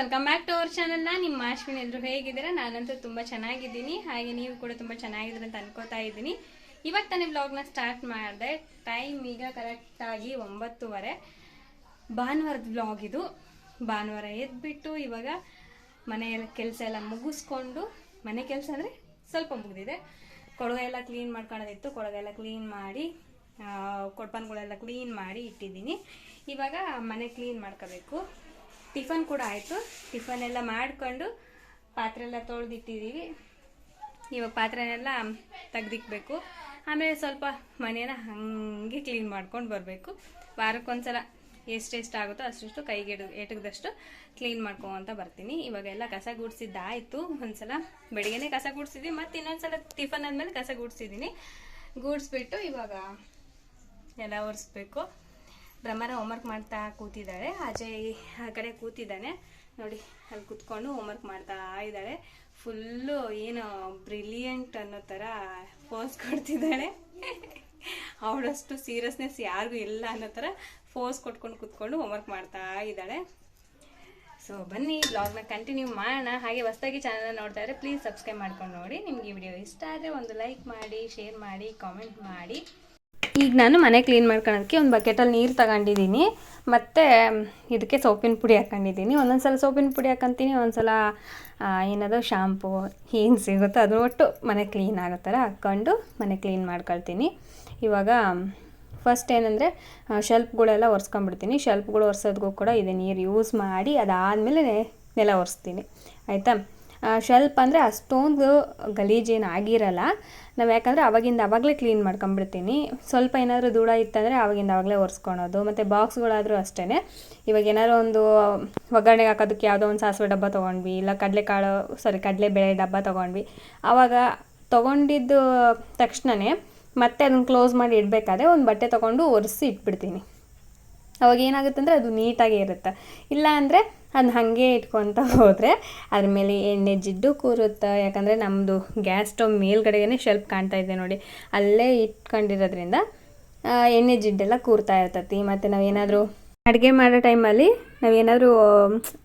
Welcome back to our ಚಾನಲ್ನ ನಿಮ್ಮ ಅಶ್ವಿನ್. ಎಲ್ಲರೂ ಹೇಗಿದ್ದೀರಾ? ನಾನಂತೂ ತುಂಬ ಚೆನ್ನಾಗಿದ್ದೀನಿ. ಹಾಗೆ ನೀವು ಕೂಡ ತುಂಬ ಚೆನ್ನಾಗಿದ್ದೀರ ಅಂತ ಅನ್ಕೋತಾ ಇದ್ದೀನಿ. ಇವಾಗ ತಾನೇ ಬ್ಲಾಗ್ನ ಸ್ಟಾರ್ಟ್ ಮಾಡಿದೆ. ಟೈಮ್ ಈಗ ಕರೆಕ್ಟಾಗಿ ಒಂಬತ್ತುವರೆ. ಭಾನುವಾರದ ಬ್ಲಾಗ್ ಇದು. ಭಾನುವಾರ ಎದ್ಬಿಟ್ಟು ಇವಾಗ ಮನೆಯೆಲ್ಲ ಕೆಲಸ ಎಲ್ಲ ಮುಗಿಸ್ಕೊಂಡು, ಮನೆ ಕೆಲಸ ಅಂದರೆ ಸ್ವಲ್ಪ ಮುಗಿದಿದೆ. ಕೊಡಗೆ ಎಲ್ಲ ಕ್ಲೀನ್ ಮಾಡ್ಕೊಳ್ಳೋದಿತ್ತು ಕೊಳಗ ಎಲ್ಲ ಕ್ಲೀನ್ ಮಾಡಿ ಕೊಡ್ಪನ್ಗಳೆಲ್ಲ ಕ್ಲೀನ್ ಮಾಡಿ ಇಟ್ಟಿದ್ದೀನಿ. ಇವಾಗ ಮನೆ ಕ್ಲೀನ್ ಮಾಡ್ಕೋಬೇಕು. ಟಿಫನ್ ಕೂಡ ಆಯಿತು. ಟಿಫನ್ ಎಲ್ಲ ಮಾಡಿಕೊಂಡು ಪಾತ್ರೆ ಎಲ್ಲ ತೊಳೆದಿಟ್ಟಿದ್ದೀವಿ. ಇವಾಗ ಪಾತ್ರೆನೆಲ್ಲ ತೆಗ್ದಿಕ್ಬೇಕು. ಆಮೇಲೆ ಸ್ವಲ್ಪ ಮನೇನ ಹಾಗೆ ಕ್ಲೀನ್ ಮಾಡ್ಕೊಂಡು ಬರಬೇಕು. ವಾರಕ್ಕೊಂದ್ಸಲ ಎಷ್ಟೆಷ್ಟು ಆಗುತ್ತೋ ಅಷ್ಟು ಕೈಗೆ ಎಡು ಎಟಗದಷ್ಟು ಕ್ಲೀನ್ ಮಾಡ್ಕೊಂತ ಬರ್ತೀನಿ. ಇವಾಗೆಲ್ಲ ಕಸ ಗುಡಿಸಿದ್ದಾಯಿತು. ಒಂದ್ಸಲ ಬೆಳಿಗ್ಗೆನೆ ಕಸ ಗುಡಿಸಿದ್ವಿ. ಮತ್ತು ಇನ್ನೊಂದ್ಸಲ ಟಿಫನ್ ಆದಮೇಲೆ ಕಸ ಗುಡಿಸಿದ್ದೀನಿ. ಗೂಡಿಸ್ಬಿಟ್ಟು ಇವಾಗ ಎಲ್ಲ ಒರೆಸ್ಬೇಕು. ಬ್ರಹ್ಮನ ಹೋಮ್ವರ್ಕ್ ಮಾಡ್ತಾ ಕೂತಿದ್ದಾಳೆ ಅಜಯ್ ಆ ಕಡೆ ಕೂತಿದ್ದಾನೆ. ನೋಡಿ, ಅಲ್ಲಿ ಕೂತ್ಕೊಂಡು ಹೋಮ್ವರ್ಕ್ ಮಾಡ್ತಾ ಇದ್ದಾಳೆ. ಫುಲ್ಲು ಏನು ಬ್ರಿಲಿಯಂಟ್ ಅನ್ನೋ ಥರ ಪೋಸ್ ಕೊಡ್ತಿದ್ದಾಳೆ. ಅವಳಷ್ಟು ಸೀರಿಯಸ್ನೆಸ್ ಯಾರಿಗೂ ಇಲ್ಲ ಅನ್ನೋ ಥರ ಫೋರ್ಸ್ ಕೊಟ್ಕೊಂಡು ಕೂತ್ಕೊಂಡು ಹೋಮ್ವರ್ಕ್ ಮಾಡ್ತಾ ಇದ್ದಾಳೆ. ಸೊ ಬನ್ನಿ ಬ್ಲಾಗ್ನ ಕಂಟಿನ್ಯೂ ಮಾಡೋಣ. ಹಾಗೆ ಹೊಸದಾಗಿ ಚಾನಲ್ನ ನೋಡ್ತಾ ಇದ್ರೆ ಪ್ಲೀಸ್ ಸಬ್ಸ್ಕ್ರೈಬ್ ಮಾಡ್ಕೊಂಡು ನೋಡಿ. ನಿಮ್ಗೆ ಈ ವಿಡಿಯೋ ಇಷ್ಟ ಆದರೆ ಒಂದು ಲೈಕ್ ಮಾಡಿ ಶೇರ್ ಮಾಡಿ ಕಾಮೆಂಟ್ ಮಾಡಿ. ಈಗ ನಾನು ಮನೆ ಕ್ಲೀನ್ ಮಾಡ್ಕೊಳೋದಕ್ಕೆ ಒಂದು ಬಕೆಟಲ್ಲಿ ನೀರು ತಗೊಂಡಿದ್ದೀನಿ ಮತ್ತು ಇದಕ್ಕೆ ಸೋಪಿನ ಪುಡಿ ಹಾಕೊಂಡಿದ್ದೀನಿ ಒಂದೊಂದು ಸಲ ಸೋಪಿನ ಪುಡಿ ಹಾಕ್ತೀನಿ ಒಂದು ಸಲ ಏನದು ಶಾಂಪು ಏನು ಸಿಗುತ್ತೋ ಅದು ಒಟ್ಟು ಮನೆ ಕ್ಲೀನ್ ಆಗೋ ಥರ ಹಾಕ್ಕೊಂಡು ಮನೆ ಕ್ಲೀನ್ ಮಾಡ್ಕೊಳ್ತೀನಿ. ಇವಾಗ ಫಸ್ಟ್ ಏನಂದರೆ ಶೆಲ್ಫ್ಗಳೆಲ್ಲ ಒರೆಸ್ಕೊಂಡ್ಬಿಡ್ತೀನಿ. ಶೆಲ್ಫ್ಗಳು ಒರೆಸೋದಕ್ಕೂ ಕೂಡ ಇದೆ ನೀರು ಯೂಸ್ ಮಾಡಿ ಅದಾದಮೇಲೆ ನೆಲ ಒರೆಸ್ತೀನಿ. ಆಯಿತಾ? ಶೆಲ್ಫ್ ಅಂದರೆ ಅಷ್ಟೊಂದು ಗಲೀಜೇನು ಆಗಿರಲ್ಲ. ನಾವು ಯಾಕಂದರೆ ಅವಾಗಿಂದ ಅವಾಗಲೇ ಕ್ಲೀನ್ ಮಾಡ್ಕೊಂಬಿಡ್ತೀನಿ. ಸ್ವಲ್ಪ ಏನಾದರೂ ದೂಡ ಇತ್ತಂದರೆ ಅವಾಗಿಂದ ಅವಾಗಲೇ ಒರೆಸ್ಕೊಳೋದು. ಮತ್ತು ಬಾಕ್ಸ್ಗಳಾದರೂ ಅಷ್ಟೇ ಇವಾಗ ಏನಾದ್ರು ಒಂದು ಒಗ್ಗರಣೆಗೆ ಹಾಕೋದಕ್ಕೆ ಯಾವುದೋ ಒಂದು ಸಾಸಿವೆ ಡಬ್ಬ ತೊಗೊಂಡ್ವಿ, ಇಲ್ಲ ಕಡಲೆಕಾಳು ಸಾರಿ ಕಡಲೆಬೇಳೆ ಡಬ್ಬ ತೊಗೊಂಡ್ವಿ. ಆವಾಗ ತೊಗೊಂಡಿದ್ದು ತಕ್ಷಣವೇ ಮತ್ತೆ ಅದನ್ನು ಕ್ಲೋಸ್ ಮಾಡಿ ಇಡಬೇಕಾದ್ರೆ ಒಂದು ಬಟ್ಟೆ ತೊಗೊಂಡು ಒರೆಸಿ ಇಟ್ಬಿಡ್ತೀನಿ. ಅವಾಗ ಏನಾಗುತ್ತೆ ಅಂದರೆ ಅದು ನೀಟಾಗಿ ಇರುತ್ತೆ. ಇಲ್ಲ ಅಂದರೆ ಅದನ್ನ ಹಾಗೆ ಇಟ್ಕೊತ ಹೋದರೆ ಅದ್ರ ಮೇಲೆ ಎಣ್ಣೆ ಜಿಡ್ಡು ಕೂರುತ್ತೆ. ಯಾಕಂದರೆ ನಮ್ಮದು ಗ್ಯಾಸ್ ಸ್ಟವ್ ಮೇಲ್ಗಡೆಗೇ ಶೆಲ್ಫ್ ಕಾಣ್ತಾ ಇದೆ ನೋಡಿ. ಅಲ್ಲೇ ಇಟ್ಕೊಂಡಿರೋದ್ರಿಂದ ಎಣ್ಣೆ ಜಿಡ್ಡೆಲ್ಲ ಕೂರ್ತಾ ಇರ್ತೈತಿ. ಮತ್ತು ನಾವೇನಾದರೂ ಅಡುಗೆ ಮಾಡೋ ಟೈಮಲ್ಲಿ ನಾವೇನಾದರೂ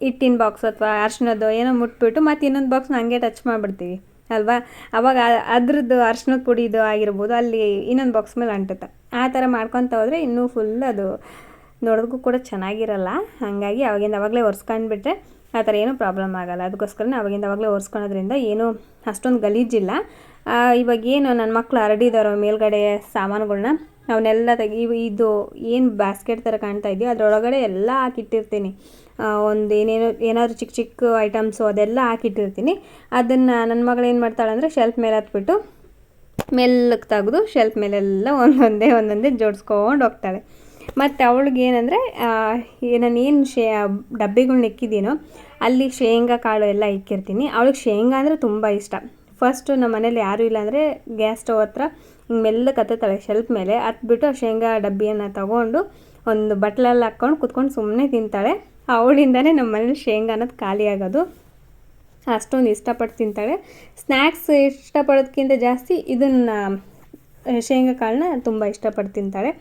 ಹಿಟ್ಟಿನ ಬಾಕ್ಸ್ ಅಥವಾ ಅರ್ಶಿನದ್ದು ಏನೋ ಮುಟ್ಬಿಟ್ಟು ಮತ್ತು ಇನ್ನೊಂದು ಬಾಕ್ಸ್ನ ಹಂಗೆ ಟಚ್ ಮಾಡಿಬಿಡ್ತೀವಿ. ಅಲ್ವಾ? ಅವಾಗ ಅದ್ರದ್ದು ಅರ್ಶಿನದ ಪುಡಿದು ಆಗಿರ್ಬೋದು, ಅಲ್ಲಿ ಇನ್ನೊಂದು ಬಾಕ್ಸ್ ಮೇಲೆ ಅಂಟುತ್ತೆ. ಆ ಥರ ಮಾಡ್ಕೊತ ಹೋದರೆ ಇನ್ನೂ ಫುಲ್ ಅದು ನೋಡೋದಕ್ಕೂ ಕೂಡ ಚೆನ್ನಾಗಿರಲ್ಲ. ಹಾಗಾಗಿ ಅವಾಗಿಂದ ಅವಾಗಲೇ ಒರೆಸ್ಕೊಂಡ್ಬಿಟ್ರೆ ಆ ಥರ ಏನೂ ಪ್ರಾಬ್ಲಮ್ ಆಗಲ್ಲ. ಅದಕ್ಕೋಸ್ಕರನೇ ಅವಾಗಿಂದ ಅವಾಗಲೇ ಒರೆಸ್ಕೊಳೋದ್ರಿಂದ ಏನೂ ಅಷ್ಟೊಂದು ಗಲೀಜಿಲ್ಲ. ಇವಾಗ ಏನು ನನ್ನ ಮಕ್ಕಳು ಹರಡಿದಾರೋ ಮೇಲ್ಗಡೆ ಸಾಮಾನುಗಳನ್ನ ಅವನ್ನೆಲ್ಲ ತೆಗಿ ಇದು ಏನು ಬ್ಯಾಸ್ಕೆಟ್ ಥರ ಕಾಣ್ತಾ ಇದೆಯೋ ಅದರೊಳಗಡೆ ಎಲ್ಲ ಹಾಕಿಟ್ಟಿರ್ತೀನಿ. ಒಂದು ಏನೇನೋ, ಏನಾದರೂ ಚಿಕ್ಕ ಚಿಕ್ಕ ಐಟಮ್ಸು ಅದೆಲ್ಲ ಹಾಕಿಟ್ಟಿರ್ತೀನಿ. ಅದನ್ನು ನನ್ನ ಮಗಳು ಏನು ಮಾಡ್ತಾಳೆ ಅಂದರೆ ಶೆಲ್ಫ್ ಮೇಲೆ ಹತ್ಬಿಟ್ಟು ಮೆಲ್ಲಕ್ಕೆ ತೆಗೆದು ಶೆಲ್ಫ್ ಮೇಲೆಲ್ಲ ಒಂದೊಂದೇ ಒಂದೊಂದೇ ಜೋಡಿಸ್ಕೊಂಡು ಹೋಗ್ತಾಳೆ. ಮತ್ತು ಅವಳಿಗೆ ಏನಂದರೆ ನಾನು ಏನು ಶೇ ಡಬ್ಬಿಗಳ್ನ ಇಕ್ಕಿದ್ದೀನೋ ಅಲ್ಲಿ ಶೇಂಗಾ ಕಾಳು ಎಲ್ಲ ಇಕ್ಕಿರ್ತೀನಿ. ಅವಳಿಗೆ ಶೇಂಗಾ ಅಂದರೆ ತುಂಬ ಇಷ್ಟ. ಫಸ್ಟು ನಮ್ಮ ಮನೇಲಿ ಯಾರೂ ಇಲ್ಲ ಅಂದರೆ ಗ್ಯಾಸ್ ಸ್ಟವ್ ಹತ್ರ ಹಿಂಗೆ ಮೆಲ್ಲಕ್ಕೆ ಹತ್ತುತ್ತಾಳೆ ಶೆಲ್ಫ್ ಮೇಲೆ ಹತ್ಬಿಟ್ಟು ಶೇಂಗಾ ಡಬ್ಬಿಯನ್ನು ತಗೊಂಡು ಒಂದು ಬಟ್ಲಲ್ಲಿ ಹಾಕ್ಕೊಂಡು ಕುತ್ಕೊಂಡು ಸುಮ್ಮನೆ ತಿಂತಾಳೆ. ಅವಳಿಂದನೇ ನಮ್ಮ ಮನೇಲಿ ಶೇಂಗಾ ಅನ್ನೋದು ಖಾಲಿ ಆಗೋದು. ಅಷ್ಟೊಂದು ಇಷ್ಟಪಟ್ಟು ತಿಂತಾಳೆ. ಸ್ನ್ಯಾಕ್ಸ್ ಇಷ್ಟಪಡೋದಕ್ಕಿಂತ ಜಾಸ್ತಿ ಇದನ್ನು ಶೇಂಗಾ ಕಾಳನ್ನ ತುಂಬ ಇಷ್ಟಪಟ್ಟು ತಿಂತಾಳೆ.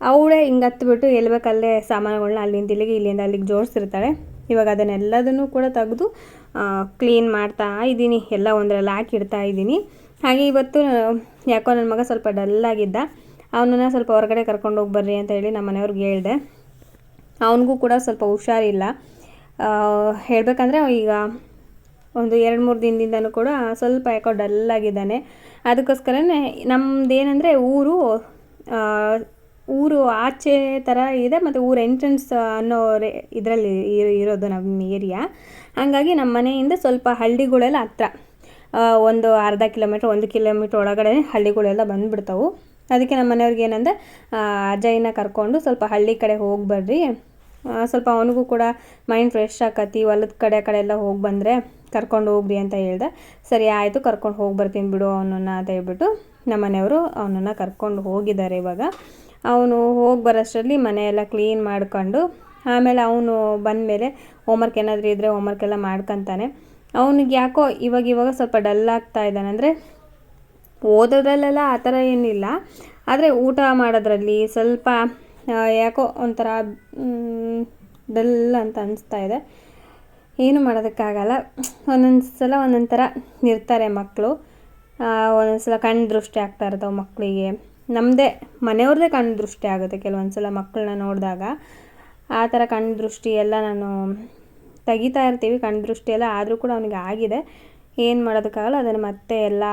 ಅವಳೇ ಹಿಂಗೆ ಹತ್ಬಿಟ್ಟು ಎಲ್ಲಿ ಬೇಕಲ್ಲೇ ಸಾಮಾನುಗಳನ್ನ ಅಲ್ಲಿಂದ ಇಲ್ಲಿಗೆ ಇಲ್ಲಿಂದ ಅಲ್ಲಿಗೆ ಜೋಡಿಸಿರ್ತಾಳೆ ಇವಾಗ ಅದನ್ನೆಲ್ಲದನ್ನು ಕೂಡ ತೆಗೆದು ಕ್ಲೀನ್ ಮಾಡ್ತಾ ಇದ್ದೀನಿ. ಎಲ್ಲ ಒಂದರಲ್ಲಿ ಹಾಕಿಡ್ತಾ ಇದ್ದೀನಿ. ಹಾಗೆ ಇವತ್ತು ಯಾಕೋ ನನ್ನ ಮಗ ಸ್ವಲ್ಪ ಡಲ್ಲಾಗಿದ್ದ ಅವನನ್ನು ಸ್ವಲ್ಪ ಹೊರಗಡೆ ಕರ್ಕೊಂಡು ಹೋಗಿ ಬರ್ರಿ ಅಂತ ಹೇಳಿ ನಮ್ಮ ಮನೆಯವ್ರಿಗೆ ಹೇಳಿದೆ. ಅವನಿಗೂ ಕೂಡ ಸ್ವಲ್ಪ ಹುಷಾರಿಲ್ಲ. ಹೇಳಬೇಕಂದ್ರೆ ಈಗ ಒಂದು ಎರಡು ಮೂರು ದಿನದಿಂದನೂ ಕೂಡ ಸ್ವಲ್ಪ ಯಾಕೋ ಡಲ್ಲಾಗಿದ್ದಾನೆ ಅದಕ್ಕೋಸ್ಕರನೇ ನಮ್ಮದೇನೆಂದರೆ ಊರು ಊರು ಆಚೆ ಥರ ಇದೆ, ಮತ್ತು ಊರು ಎಂಟ್ರೆನ್ಸ್ ಅನ್ನೋ ಇದರಲ್ಲಿ ಇರೋದು ನಮ್ಮ ಏರಿಯಾ ಹಾಗಾಗಿ ನಮ್ಮ ಮನೆಯಿಂದ ಸ್ವಲ್ಪ ಹಳ್ಳಿಗಳೆಲ್ಲ ಹತ್ರ. ಒಂದು ಅರ್ಧ ಕಿಲೋಮೀಟ್ರ್ ಒಂದು ಕಿಲೋಮೀಟ್ರ್ ಒಳಗಡೆ ಹಳ್ಳಿಗಳೆಲ್ಲ ಬಂದುಬಿಡ್ತಾವು. ಅದಕ್ಕೆ ನಮ್ಮ ಮನೆಯವ್ರಿಗೆ ಏನಂದರೆ ಅಜಯ್ನ ಕರ್ಕೊಂಡು ಸ್ವಲ್ಪ ಹಳ್ಳಿ ಕಡೆ ಹೋಗಿ ಬರ್ರಿ. ಸ್ವಲ್ಪ ಅವನಿಗೂ ಕೂಡ ಮೈಂಡ್ ಫ್ರೆಶ್ ಆಕತಿ, ಹೊಲದ ಕಡೆ ಕಡೆ ಎಲ್ಲ ಹೋಗಿ ಬಂದರೆ ಕರ್ಕೊಂಡು ಹೋಗ್ರಿ ಅಂತ ಹೇಳ್ದೆ. ಸರಿ, ಆಯಿತು, ಕರ್ಕೊಂಡು ಹೋಗಿ ಬರ್ತೀನಿ ಬಿಡು ಅವನನ್ನು ಅಂತ ಹೇಳ್ಬಿಟ್ಟು ನಮ್ಮ ಮನೆಯವರು ಅವನನ್ನು ಕರ್ಕೊಂಡು ಹೋಗಿದ್ದಾರೆ ಇವಾಗ. ಅವನು ಹೋಗಿ ಬರೋಷ್ಟರಲ್ಲಿ ಮನೆಯೆಲ್ಲ ಕ್ಲೀನ್ ಮಾಡಿಕೊಂಡು, ಆಮೇಲೆ ಅವನು ಬಂದಮೇಲೆ ಹೋಮ್ವರ್ಕ್ ಏನಾದರೂ ಇದ್ದರೆ ಹೋಮ್ವರ್ಕ್ ಎಲ್ಲ ಮಾಡ್ಕೊತಾನೆ. ಅವನಿಗೆ ಯಾಕೋ ಇವಾಗ ಇವಾಗ ಸ್ವಲ್ಪ ಡಲ್ ಆಗ್ತಾ ಇದ್ದಾನೆ. ಅಂದರೆ ಓದೋದ್ರಲ್ಲೆಲ್ಲ ಆ ಥರ ಏನಿಲ್ಲ. ಆದರೆ ಊಟ ಮಾಡೋದ್ರಲ್ಲಿ ಸ್ವಲ್ಪ ಯಾಕೋ ಒಂಥರ ಡಲ್ ಅಂತ ಅನಿಸ್ತಾ ಇದೆ. ಏನು ಮಾಡೋದಕ್ಕಾಗಲ್ಲ. ಒಂದೊಂದು ಸಲ ಒಂದೊಂದು ಥರ ಇರ್ತಾರೆ ಮಕ್ಕಳು ಒಂದೊಂದು ಸಲ ಕಣ್ಣು ದೃಷ್ಟಿ ಆಗ್ತಾ ಮಕ್ಕಳಿಗೆ ನಮ್ಮದೇ ಕಣ್ಣು ದೃಷ್ಟಿ ಆಗುತ್ತೆ ಕೆಲವೊಂದು ಸಲ ಮಕ್ಕಳನ್ನ ನೋಡಿದಾಗ. ಆ ಥರ ಕಣ್ಣು ದೃಷ್ಟಿ ಎಲ್ಲ ನಾನು ತೆಗಿತಾ ಇರ್ತೀವಿ, ಕಣ್ಣು ದೃಷ್ಟಿ ಎಲ್ಲ ಆದರೂ ಕೂಡ ಅವನಿಗೆ ಆಗಿದೆ. ಏನು ಮಾಡೋದಕ್ಕಾಗಲ್ಲ, ಅದನ್ನು ಮತ್ತೆ ಎಲ್ಲ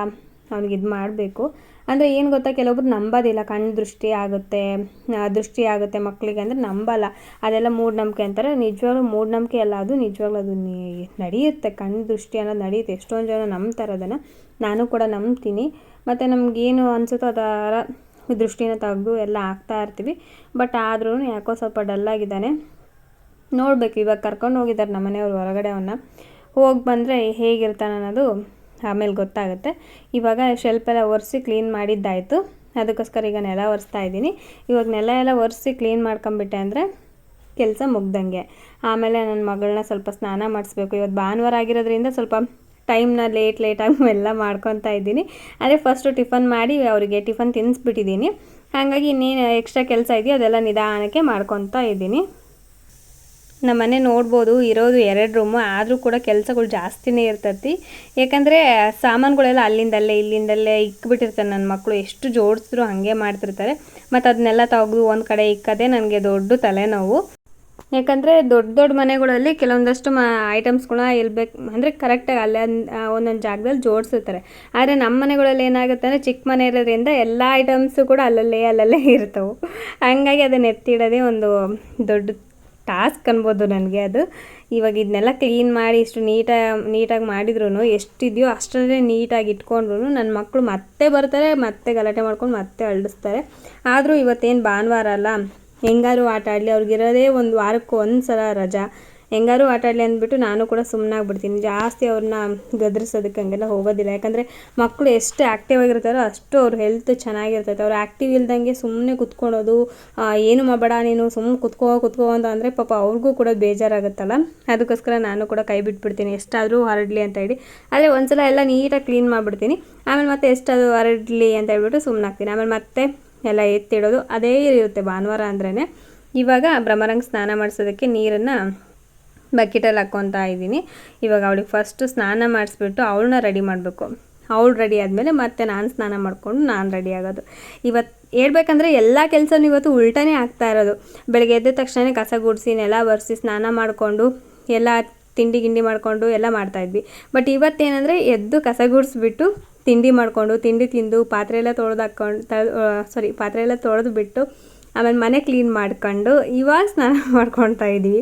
ಅವ್ನಿಗೆ ಇದು ಮಾಡಬೇಕು. ಅಂದರೆ ಏನು ಗೊತ್ತಾ, ಕೆಲವೊಬ್ರು ನಂಬೋದಿಲ್ಲ, ಕಣ್ಣು ದೃಷ್ಟಿ ಆಗುತ್ತೆ ದೃಷ್ಟಿ ಆಗುತ್ತೆ ಮಕ್ಕಳಿಗೆ ಅಂದರೆ ನಂಬಲ್ಲ. ಅದೆಲ್ಲ ಮೂಢನಂಬಿಕೆ ಅಂತಾರೆ. ನಿಜವಾಗ್ಲೂ ಮೂಢನಂಬಿಕೆ ಅಲ್ಲ ಅದು, ನಿಜವಾಗ್ಲೂ ಅದು ನಡೆಯುತ್ತೆ. ಕಣ್ಣು ದೃಷ್ಟಿ ಅನ್ನೋದು ನಡೆಯುತ್ತೆ. ಎಷ್ಟೊಂದು ಜನ ನಂಬ್ತಾರೆ ಅದನ್ನು ನಾನು ಕೂಡ ನಂಬ್ತೀನಿ. ಮತ್ತು ನಮಗೇನು ಅನಿಸುತ್ತೋ ಅದರ ದೃಷ್ಟಿನ ತೆಗೆದು ಎಲ್ಲ ಹಾಕ್ತಾ ಇರ್ತೀವಿ. ಬಟ್ ಆದ್ರೂ ಯಾಕೋ ಸ್ವಲ್ಪ ಡಲ್ಲಾಗಿದ್ದಾನೆ ನೋಡಬೇಕು, ಇವಾಗ ಕರ್ಕೊಂಡು ಹೋಗಿದ್ದಾರೆ ನಮ್ಮ ಮನೆಯವರು ಹೊರಗಡೆ ಅವನ್ನ ಹೋಗಿ ಬಂದರೆ ಹೇಗಿರ್ತಾನೆ ಅನ್ನೋದು ಆಮೇಲೆ ಗೊತ್ತಾಗುತ್ತೆ. ಇವಾಗ ಶೆಲ್ಫ್ ಎಲ್ಲ ಒರೆಸಿ ಕ್ಲೀನ್ ಮಾಡಿದ್ದಾಯಿತು. ಅದಕ್ಕೋಸ್ಕರ ಈಗ ನೆಲ ಒರೆಸ್ತಾ ಇದ್ದೀನಿ. ಇವಾಗ ನೆಲ ಎಲ್ಲ ಒರೆಸಿ ಕ್ಲೀನ್ ಮಾಡ್ಕೊಂಬಿಟ್ಟೆ ಅಂದರೆ ಕೆಲಸ ಮುಗ್ದಂಗೆ. ಆಮೇಲೆ ನನ್ನ ಮಗಳನ್ನ ಸ್ವಲ್ಪ ಸ್ನಾನ ಮಾಡಿಸ್ಬೇಕು. ಇವತ್ತು ಭಾನುವಾರ ಆಗಿರೋದ್ರಿಂದ ಸ್ವಲ್ಪ ಟೈಮ್ನ ಲೇಟ್ ಲೇಟಾಗಿ ಎಲ್ಲ ಮಾಡ್ಕೊತಾ ಇದ್ದೀನಿ. ಅಂದರೆ ಫಸ್ಟು ಟಿಫನ್ ಮಾಡಿ ಅವರಿಗೆ ಟಿಫನ್ ತಿನ್ನಿಸ್ಬಿಟ್ಟಿದ್ದೀನಿ ಹಾಗಾಗಿ ಇನ್ನೇನು ಎಕ್ಸ್ಟ್ರಾ ಕೆಲಸ ಇದೆಯೋ ಅದೆಲ್ಲ ನಿಧಾನಕ್ಕೆ ಮಾಡ್ಕೊತಾ ಇದ್ದೀನಿ. ನಮ್ಮ ಮನೆ ನೋಡ್ಬೋದು, ಇರೋದು ಎರಡು ರೂಮು ಆದರೂ ಕೂಡ ಕೆಲಸಗಳು ಜಾಸ್ತಿನೇ ಇರ್ತತಿ. ಯಾಕಂದರೆ ಸಾಮಾನುಗಳೆಲ್ಲ ಅಲ್ಲಿಂದಲ್ಲೇ, ಇಲ್ಲಿಂದಲ್ಲೇ ಇಕ್ಬಿಟ್ಟಿರ್ತಾರೆ ನನ್ನ ಮಕ್ಕಳು ಎಷ್ಟು ಜೋಡಿಸಿದ್ರು ಹಾಗೆ ಮಾಡ್ತಿರ್ತಾರೆ. ಮತ್ತು ಅದನ್ನೆಲ್ಲ ತೆಗೆದು ಒಂದು ಕಡೆ ಇಕ್ಕದೆ ನನಗೆ ದೊಡ್ಡ ತಲೆನೋವು. ಯಾಕಂದರೆ ದೊಡ್ಡ ದೊಡ್ಡ ಮನೆಗಳಲ್ಲಿ ಕೆಲವೊಂದಷ್ಟು ಮ ಐಟಮ್ಸ್ಗಳನ್ನ ಎಲ್ಲಿ ಬೇಕು ಅಂದರೆ ಕರೆಕ್ಟಾಗಿ ಅಲ್ಲೇ ಒಂದೊಂದು ಜಾಗದಲ್ಲಿ ಜೋಡಿಸಿರ್ತಾರೆ. ಆದರೆ ನಮ್ಮ ಮನೆಗಳಲ್ಲಿ ಏನಾಗುತ್ತೆ ಅಂದರೆ ಚಿಕ್ಕ ಮನೆ ಇರೋದ್ರಿಂದ ಎಲ್ಲ ಐಟಮ್ಸು ಕೂಡ ಅಲ್ಲಲ್ಲೇ ಅಲ್ಲಲ್ಲೇ ಇರ್ತವೆ. ಹಂಗಾಗಿ ಅದನ್ನ ಎತ್ತಿಡೋದೇ ಒಂದು ದೊಡ್ಡ ಟಾಸ್ಕ್ ಅನ್ಬೋದು ನನಗೆ ಅದು. ಇವಾಗ ಇದನ್ನೆಲ್ಲ ಕ್ಲೀನ್ ಮಾಡಿ ಇಷ್ಟು ನೀಟಾಗಿ ನೀಟಾಗಿ ಮಾಡಿದ್ರು ಎಷ್ಟಿದೆಯೋ ಅಷ್ಟೇ ನೀಟಾಗಿ ಇಟ್ಕೊಂಡ್ರು ನನ್ನ ಮಕ್ಕಳು ಮತ್ತೆ ಬರ್ತಾರೆ, ಮತ್ತೆ ಗಲಾಟೆ ಮಾಡ್ಕೊಂಡು ಮತ್ತೆ ಅಳಿಸ್ತಾರೆ ಆದರೂ ಇವತ್ತೇನು ಭಾನುವಾರ ಅಲ್ಲ ಹೆಂಗಾರು ಆಟ ಆಡಲಿ ಅವ್ರಿಗಿರೋದೇ ಒಂದು ವಾರಕ್ಕೆ ಒಂದು ಸಲ ರಜಾ. ಹೆಂಗಾರು ಆಟ ಆಡಲಿ ಅಂದ್ಬಿಟ್ಟು ನಾನು ಕೂಡ ಸುಮ್ಮನಾಗ್ಬಿಡ್ತೀನಿ ಜಾಸ್ತಿ ಅವ್ರನ್ನ ಗದರಿಸೋದಕ್ಕೆ ಹಂಗೆಲ್ಲ ಹೋಗೋದಿಲ್ಲ. ಯಾಕಂದರೆ ಮಕ್ಕಳು ಎಷ್ಟು ಆ್ಯಕ್ಟಿವ್ ಆಗಿರ್ತಾರೋ ಅಷ್ಟು ಅವ್ರ ಹೆಲ್ತ್ ಚೆನ್ನಾಗಿರ್ತೈತೆ. ಅವ್ರು ಆ್ಯಕ್ಟಿವ್ ಇಲ್ದಂಗೆ ಸುಮ್ಮನೆ ಕುತ್ಕೊಳೋದು ಏನು ಮಾಡಬೇಡ ನೀನು ಸುಮ್ಮನೆ ಕುತ್ಕೋ ಕುತ್ಕೋ ಅಂತ ಅಂದರೆ ಪಾಪ ಅವ್ರಿಗೂ ಕೂಡ ಬೇಜಾರಾಗುತ್ತಲ್ಲ. ಅದಕ್ಕೋಸ್ಕರ ನಾನು ಕೂಡ ಕೈ ಬಿಟ್ಬಿಡ್ತೀನಿ. ಎಷ್ಟಾದರೂ ಹರಡಲಿ ಅಂತ ಹೇಳಿ. ಆದರೆ ಒಂದ್ಸಲ ಎಲ್ಲ ನೀಟಾಗಿ ಕ್ಲೀನ್ ಮಾಡಿಬಿಡ್ತೀನಿ. ಆಮೇಲೆ ಮತ್ತೆ ಎಷ್ಟಾದರೂ ಹರಡಲಿ ಅಂತ ಹೇಳ್ಬಿಟ್ಟು ಸುಮ್ಮನಾಗ್ತೀನಿ ಆಮೇಲೆ ಮತ್ತೆ ಎಲ್ಲ ಎತ್ತಿಡೋದು ಅದೇ ಇರುತ್ತೆ ಭಾನುವಾರ ಅಂದ್ರೇ ಇವಾಗ ಭ್ರಮರಂಗ್ ಸ್ನಾನ ಮಾಡಿಸೋದಕ್ಕೆ ನೀರನ್ನು ಬಕೆಟಲ್ಲಿ ಹಾಕ್ಕೊತಾ ಇದ್ದೀನಿ. ಇವಾಗ ಅವಳಿಗೆ ಫಸ್ಟು ಸ್ನಾನ ಮಾಡಿಸ್ಬಿಟ್ಟು ಅವಳನ್ನ ರೆಡಿ ಮಾಡಬೇಕು. ಅವಳು ರೆಡಿ ಆದಮೇಲೆ ಮತ್ತೆ ನಾನು ಸ್ನಾನ ಮಾಡಿಕೊಂಡು ನಾನು ರೆಡಿ ಆಗೋದು. ಇವತ್ತು ಹೇಳ್ಬೇಕಂದ್ರೆ ಎಲ್ಲ ಕೆಲಸನೂ ಇವತ್ತು ಉಲ್ಟಾನೇ ಆಗ್ತಾ ಇರೋದು. ಬೆಳಗ್ಗೆ ಎದ್ದ ತಕ್ಷಣ ಕಸ ಗುಡಿಸಿ, ನೆಲ ಒರೆಸಿ, ಸ್ನಾನ ಮಾಡಿಕೊಂಡು ಎಲ್ಲ ತಿಂಡಿ ಗಿಂಡಿ ಮಾಡಿಕೊಂಡು ಎಲ್ಲ ಮಾಡ್ತಾಯಿದ್ವಿ ಬಟ್ ಇವತ್ತೇನಂದರೆ ಎದ್ದು ಕಸ ಗುಡಿಸ್ಬಿಟ್ಟು ತಿಂಡಿ ಮಾಡಿಕೊಂಡು, ತಿಂಡಿ ತಿಂದು ಪಾತ್ರೆ ಎಲ್ಲ ತೊಳೆದು ಹಾಕ್ಕೊಂಡು ಸಾರಿ ಪಾತ್ರೆ ಎಲ್ಲ ತೊಳೆದು ಬಿಟ್ಟು ಆಮೇಲೆ ಮನೆ ಕ್ಲೀನ್ ಮಾಡ್ಕೊಂಡು ಇವಾಗ ಸ್ನಾನ ಮಾಡ್ಕೊಳ್ತಾ ಇದ್ದೀವಿ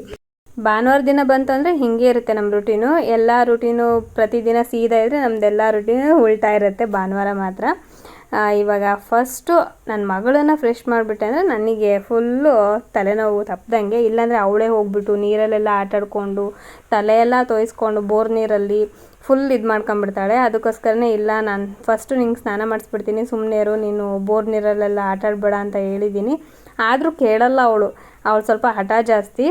ಭಾನುವಾರ ದಿನ ಬಂತಂದರೆ ಹಿಂಗೆ ಇರುತ್ತೆ ನಮ್ಮ ರುಟೀನು ಎಲ್ಲ ರುಟೀನು ಪ್ರತಿದಿನ ಸೀದಾ ಇದ್ದರೆ ನಮ್ಮದೆಲ್ಲ ರುಟೀನು ಉಲ್ಟಾ ಇರುತ್ತೆ ಭಾನುವಾರ ಮಾತ್ರ. ಇವಾಗ ಫಸ್ಟು ನನ್ನ ಮಗಳನ್ನು ಫ್ರೆಶ್ ಮಾಡಿಬಿಟ್ಟೆ ಅಂದರೆ ನನಗೆ ಫುಲ್ಲು ತಲೆನೋವು ತಪ್ಪದಂಗೆ ಇಲ್ಲಾಂದರೆ ಅವಳೇ ಹೋಗ್ಬಿಟ್ಟು ನೀರಲ್ಲೆಲ್ಲ ಆಟಾಡ್ಕೊಂಡು, ತಲೆಯೆಲ್ಲ ತೋಯಿಸ್ಕೊಂಡು ಬೋರ್ ನೀರಲ್ಲಿ ಫುಲ್ ಇದು ಮಾಡ್ಕೊಂಬಿಡ್ತಾಳೆ ಅದಕ್ಕೋಸ್ಕರನೇ ಇಲ್ಲ, ನಾನು ಫಸ್ಟು ನಿಂಗೆ ಸ್ನಾನ ಮಾಡಿಸ್ಬಿಡ್ತೀನಿ. ಸುಮ್ಮನೆ ಇರು, ನೀನು ಬೋರ್ ನೀರಲ್ಲೆಲ್ಲ ಆಟಾಡಬೇಡ ಅಂತ ಹೇಳಿದ್ದೀನಿ ಆದರೂ ಕೇಳಲ್ಲ ಅವಳು. ಅವಳು ಸ್ವಲ್ಪ ಹಠ ಜಾಸ್ತಿ.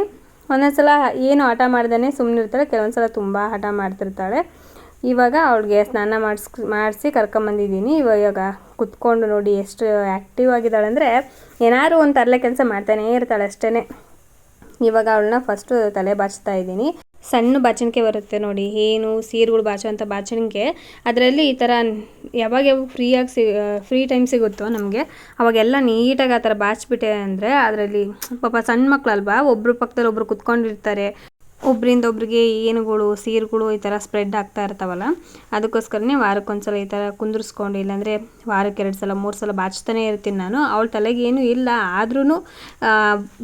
ಒಂದೊಂದು ಸಲ ಏನು ಹಠ ಮಾಡ್ದೇ ಸುಮ್ಮನೆ ಇರ್ತಾಳೆ. ಕೆಲವೊಂದು ಸಲ ತುಂಬ ಹಠ ಮಾಡ್ತಿರ್ತಾಳೆ. ಇವಾಗ ಅವಳಿಗೆ ಸ್ನಾನ ಮಾಡಿಸ್, ಮಾಡಿಸಿ ಕರ್ಕೊಂಬಂದಿದ್ದೀನಿ. ಇವಾಗ ಕುತ್ಕೊಂಡು ನೋಡಿ ಎಷ್ಟು ಆ್ಯಕ್ಟಿವ್ ಆಗಿದ್ದಾಳೆ ಅಂದರೆ ಏನಾದ್ರು ಒಂದು ತರಲೆ ಕೆಲಸ ಮಾಡ್ತಾನೇ ಇರ್ತಾಳೆ ಅಷ್ಟೇ ಇವಾಗ ಅವಳನ್ನ ಫಸ್ಟು ತಲೆ ಬಾಚ್ತಾ ಇದ್ದೀನಿ. ಸಣ್ಣ ಬಾಚಣಿಕೆ ಬರುತ್ತೆ ನೋಡಿ. ಏನು ಸೀರೆಗಳು ಬಾಚುವಂಥ ಬಾಚಣಿಕೆ. ಅದರಲ್ಲಿ ಈ ಥರ ಯಾವಾಗ ಯಾವಾಗ ಫ್ರೀಯಾಗಿ ಸಿ ಫ್ರೀ ಟೈಮ್ ಸಿಗುತ್ತೋ ನಮಗೆ, ಅವಾಗೆಲ್ಲ ನೀಟಾಗಿ ಆ ಥರ ಬಾಚಿಬಿಟ್ಟೆ ಅಂದರೆ ಅದರಲ್ಲಿ ಪಾಪ ಸಣ್ಣ ಮಕ್ಕಳಲ್ವಾ ಒಬ್ಬರು ಪಕ್ಕದಲ್ಲಿ ಒಬ್ಬರು ಕುತ್ಕೊಂಡಿರ್ತಾರೆ. ಒಬ್ಬರಿಂದ ಒಬ್ರಿಗೆ ಏನುಗಳು, ಸೀರೆಗಳು ಈ ಥರ ಸ್ಪ್ರೆಡ್ ಆಗ್ತಾ ಇರ್ತಾವಲ್ಲ, ಅದಕ್ಕೋಸ್ಕರನೇ ವಾರಕ್ಕೊಂದ್ಸಲ ಈ ಥರ ಕುಂದಿರ್ಸ್ಕೊಂಡು, ಇಲ್ಲಾಂದರೆ ವಾರಕ್ಕೆ ಎರಡು ಸಲ, ಮೂರು ಸಲ ಬಾಚ್ತಾನೆ ಇರ್ತೀನಿ ನಾನು. ಅವಳ ತಲೆಗೆ ಏನೂ ಇಲ್ಲ ಆದ್ರೂ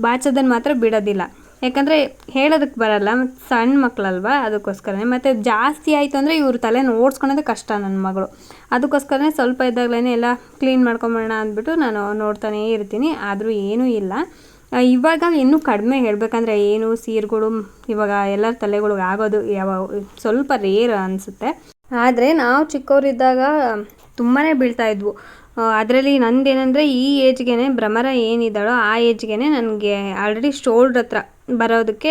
ಬಾಚೋದನ್ನು ಮಾತ್ರ ಬಿಡೋದಿಲ್ಲ. ಯಾಕಂದರೆ ಹೇಳೋದಕ್ಕೆ ಬರಲ್ಲ, ಮತ್ತು ಸಣ್ಣ ಮಕ್ಕಳಲ್ವಾ ಅದಕ್ಕೋಸ್ಕರನೇ. ಮತ್ತು ಜಾಸ್ತಿ ಆಯಿತು ಅಂದರೆ ಇವ್ರ ತಲೆನ ಓಡಿಸ್ಕೊಳೋದೇ ಕಷ್ಟ ನನ್ನ ಮಗಳು. ಅದಕ್ಕೋಸ್ಕರನೇ ಸ್ವಲ್ಪ ಇದ್ದಾಗಲೇ ಎಲ್ಲ ಕ್ಲೀನ್ ಮಾಡ್ಕೊಂಬಿಡೋಣ ಅಂದ್ಬಿಟ್ಟು ನಾನು ನೋಡ್ತಾನೇ ಇರ್ತೀನಿ. ಆದರೂ ಏನೂ ಇಲ್ಲ. ಇವಾಗ ಇನ್ನೂ ಕಡಿಮೆ ಹೇಳಬೇಕಂದ್ರೆ ಏನು, ಸೀರೆಗಳು, ಇವಾಗ ಎಲ್ಲರ ತಲೆಗಳಿಗೆ ಆಗೋದು ಯಾವ ಸ್ವಲ್ಪ ರೇರ್ ಅನಿಸುತ್ತೆ. ಆದರೆ ನಾವು ಚಿಕ್ಕವರಿದ್ದಾಗ ತುಂಬಾ ಬೀಳ್ತಾ ಇದ್ವು. ಅದರಲ್ಲಿ ನಂದೇನೆಂದರೆ ಈ ಏಜ್ಗೆ ಭ್ರಮರ ಏನಿದ್ದಾಳೋ ಆ ಏಜ್ಗೆ ನನಗೆ ಆಲ್ರೆಡಿ ಶೋಲ್ಡ್ರ್ ಹತ್ರ ಬರೋದಕ್ಕೆ